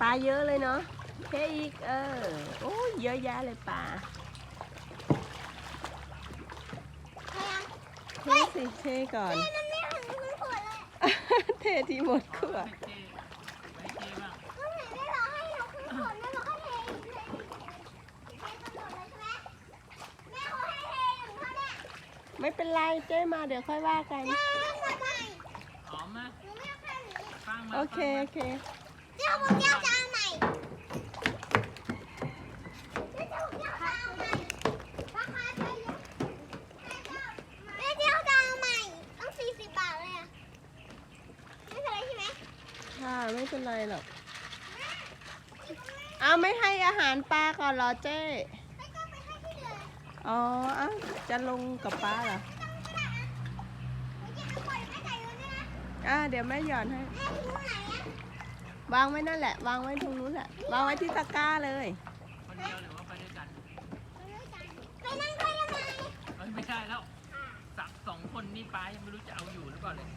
ปลาเยอะเลยเนาะเทอีกเออโอ้ยเยอะแยะเลยปลาใครยังเทสิเทก่อนเฮ้ยมันไม่ถึงคุณขวดเลยเทที่หมดขวดไม่เจ๊ไม่เจ๊บ้างก็เห็นได้รอให้เราขึ้นขวดแล้วเราก็เทอีกเลยเทกระโดดเลยใช่ไหมแม่เขาให้เทอย่างเท่าเนี้ยไม่เป็นไรเจ๊มาเดี๋ยวค่อยว่ากันเจ้าขวดใหม่หอมไหมหนูไม่เอาแค่นี้ฟังมาโอเค โอเค เจ้าบุญเจ้า ค่ะ ไม่เป็นไรหรอก เอาไม่ให้อาหารปลาก่อนเหรอเจ๊อ๋อจะลงกับปลาเหรออะเดี๋ยวแม่หย่อนให้ วางไว้นั่นแหละ วางไว้ตรงนู้นแหละ วางไว้ที่ตะกร้าเลย คนเดียวหรือว่าไปด้วยกันไปนั่งด้วยทำไม เอ้ยไม่ได้แล้วสักสองคนนี่ป้ายังไม่รู้จะเอาอยู่หรือเปล่าเลย